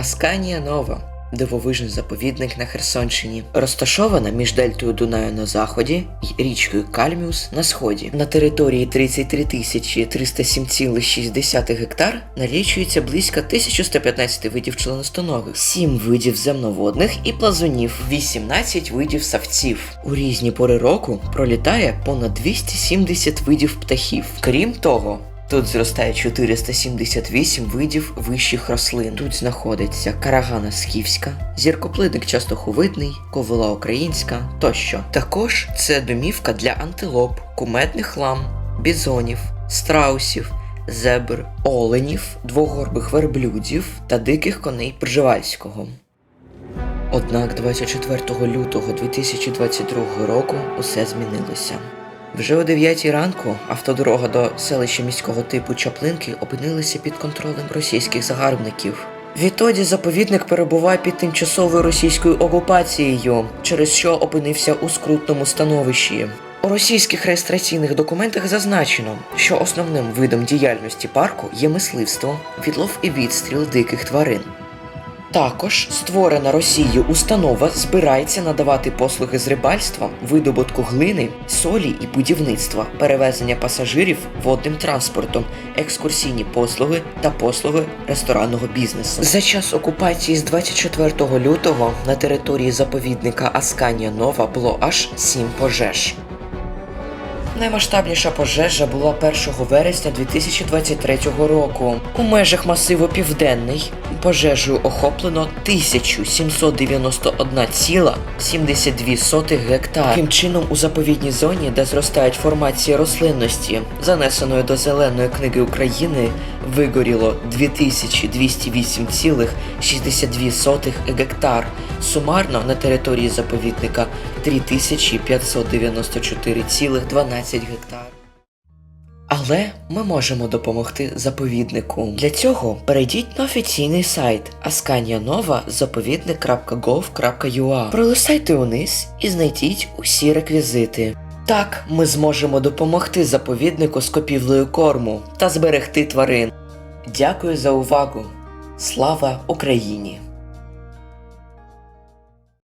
Асканія Нова. Дивовижний заповідник на Херсонщині, розташована між дельтою Дунаю на заході і річкою Кальміус на сході. На території 33 тисячі 307,6 гектар налічується близько 1115 видів членостоногих, 7 видів земноводних і плазунів, 18 видів савців. У різні пори року пролітає понад 270 видів птахів. Крім того, Тут зростає 478 видів вищих рослин. Тут знаходиться карагана скіфська, зіркоплидник частоховидний, ковила українська тощо. Також це домівка для антилоп, куметних лам, бізонів, страусів, зебр, оленів, двогорбих верблюдів та диких коней Пржевальського. Однак 24 лютого 2022 року усе змінилося. Вже о 9 ранку автодорога до селища міського типу Чаплинки опинилася під контролем російських загарбників. Відтоді заповідник перебуває під тимчасовою російською окупацією, через що опинився у скрутному становищі. У російських реєстраційних документах зазначено, що основним видом діяльності парку є мисливство, відлов і відстріл диких тварин. Також створена Росією установа збирається надавати послуги з рибальства, видобутку глини, солі і будівництва, перевезення пасажирів водним транспортом, екскурсійні послуги та послуги ресторанного бізнесу. За час окупації з 24 лютого на території заповідника Асканія Нова було аж сім пожеж. Наймасштабніша пожежа була 1 вересня 2023 року. У межах масиву Південний пожежею охоплено 1791,72 гектар. Таким чином, у заповідній зоні, де зростають формації рослинності, занесеної до Зеленої книги України, вигоріло 2208,62 гектар. Сумарно на території заповідника 3594,12 гектар. Але ми можемо допомогти заповіднику. Для цього перейдіть на офіційний сайт askanianova.zaповідник.gov.ua Пролистайте униз і знайдіть усі реквізити. Так ми зможемо допомогти заповіднику з купівлею корму та зберегти тварин. Дякую за увагу! Слава Україні!